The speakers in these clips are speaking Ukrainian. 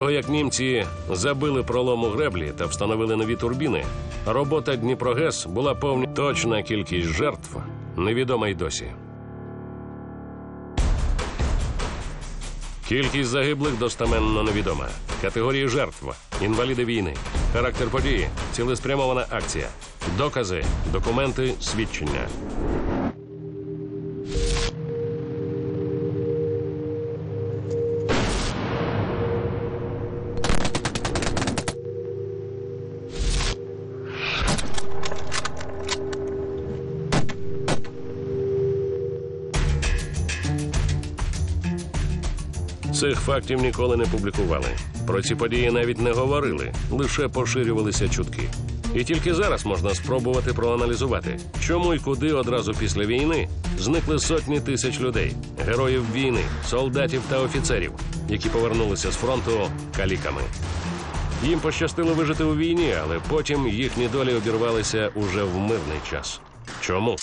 Того, Як німці забили пролом у греблі та встановили нові турбіни, робота Дніпрогес була повні. Точна кількість жертв невідома й досі. Кількість загиблих достеменно невідома. Категорії жертв, інваліди війни, характер події, цілеспрямована акція, докази, документи, свідчення. Цих фактів ніколи не публікували. Про ці події навіть не говорили, лише поширювалися чутки. І тільки зараз можна спробувати проаналізувати, чому і куди одразу після війни зникли сотні тисяч людей, героїв війни, солдатів та офіцерів, які повернулися з фронту каліками. Їм пощастило вижити у війні, але потім їхні долі обірвалися уже в мирний час. Чому?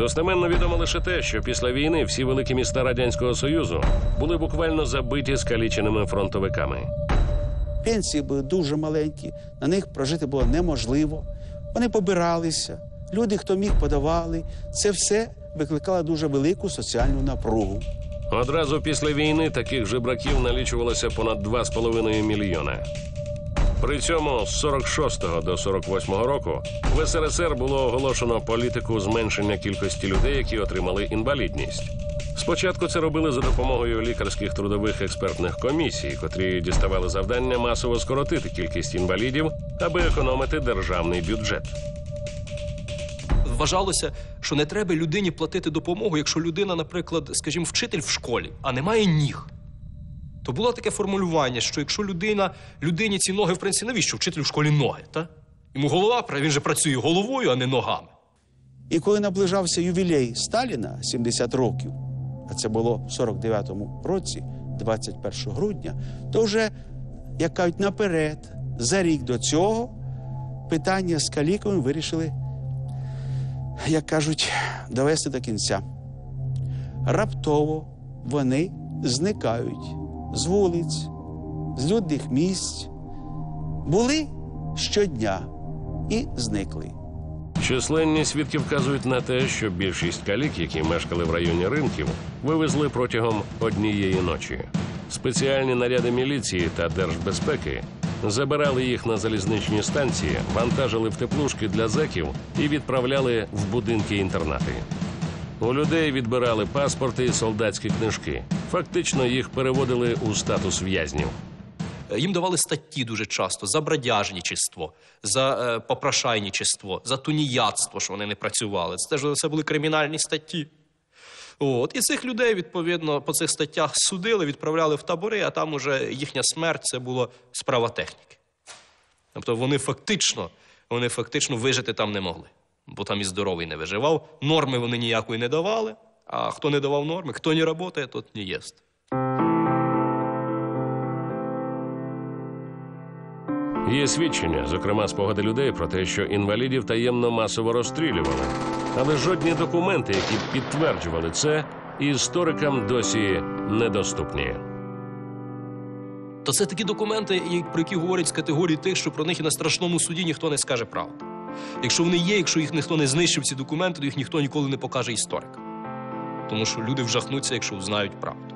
Достеменно відомо лише те, що після війни всі великі міста радянського союзу були буквально забиті скаліченими фронтовиками. Пенсії були дуже маленькі, на них прожити було неможливо. Вони побиралися, люди, хто міг, подавали. Це все викликало дуже велику соціальну напругу. Одразу після війни таких жебраків налічувалося понад 2,5 мільйона. При цьому з 46 до 48 року в СРСР було оголошено політику зменшення кількості людей, які отримали інвалідність. Спочатку це робили за допомогою лікарських трудових експертних комісій, котрі діставали завдання масово скоротити кількість інвалідів, аби економити державний бюджет. Вважалося, що не треба людині платити допомогу, якщо людина, наприклад, скажімо, вчитель в школі, а не має ніг. То було таке формулювання, що якщо людина, людині ці ноги, в принципі, навіщо вчителю в школі ноги? Та? Йому голова, він же працює головою, а не ногами. І коли наближався ювілей Сталіна 70 років, а це було в 49-му році, 21 грудня, то вже, як кажуть, наперед, за рік до цього, питання з каліками вирішили, як кажуть, довести до кінця. Раптово вони зникають з вулиць, з людних місць. Були щодня і зникли. Численні свідки вказують на те, що більшість калік, які мешкали в районі ринків, вивезли протягом однієї ночі. Спеціальні наряди міліції та держбезпеки забирали їх на залізничні станції, вантажили в теплушки для зеків і відправляли в будинки інтернати. У людей відбирали паспорти і солдатські книжки. Фактично їх переводили у статус в'язнів. Їм давали статті дуже часто за бродяжничество, за е, попрошайничество, за туніяцтво, що вони не працювали. Це теж це були кримінальні статті. От. І цих людей, відповідно, по цих статтях судили, відправляли в табори, а там уже їхня смерть це було справа техніки. Тобто вони фактично, вони фактично вижити там не могли, бо там і здоровий не виживав. Норми вони ніякої не давали. А хто не давав норми, хто не працює, тот не їсть. Є свідчення, зокрема спогади людей про те, що інвалідів таємно масово розстрілювали. Але жодні документи, які б підтверджували це, історикам досі недоступні. То це такі документи, про які говорять з категорії тих, що про них і на страшному суді ніхто не скаже правду. Якщо вони є, якщо їх ніхто не знищив, ці документи, то їх ніхто ніколи не покаже історик. Тому що люди вжахнуться, якщо узнають правду.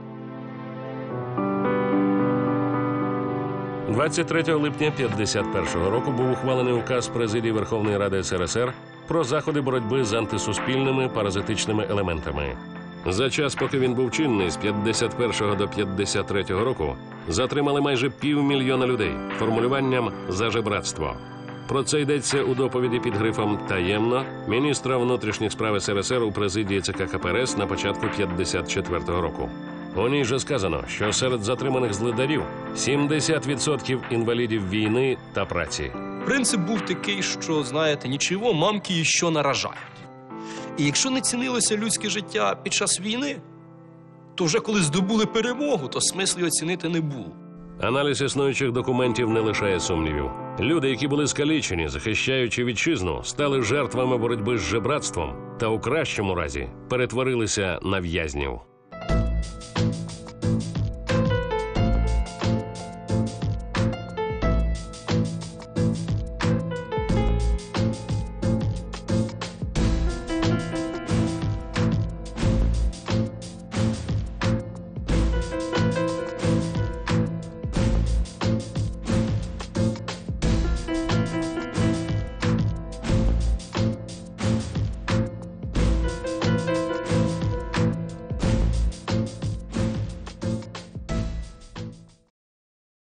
23 липня 51-го року був ухвалений указ президії Верховної Ради СРСР про заходи боротьби з антисуспільними паразитичними елементами. За час, поки він був чинний, з 51 до 53 року затримали майже півмільйона людей формулюванням за жебратство. Про це йдеться у доповіді під грифом таємно міністра внутрішніх справ СРСР у президії ЦК КПРС на початку 54-го року. У ній же сказано, що серед затриманих злидарів 70% інвалідів війни та праці. Принцип був такий, що, знаєте, нічого, мамки і що наражають. І якщо не цінилося людське життя під час війни, то вже коли здобули перемогу, то смислу оцінити не було. Аналіз існуючих документів не лишає сумнівів. Люди, які були скалічені, захищаючи вітчизну, стали жертвами боротьби з жебратством та у кращому разі перетворилися на в'язнів.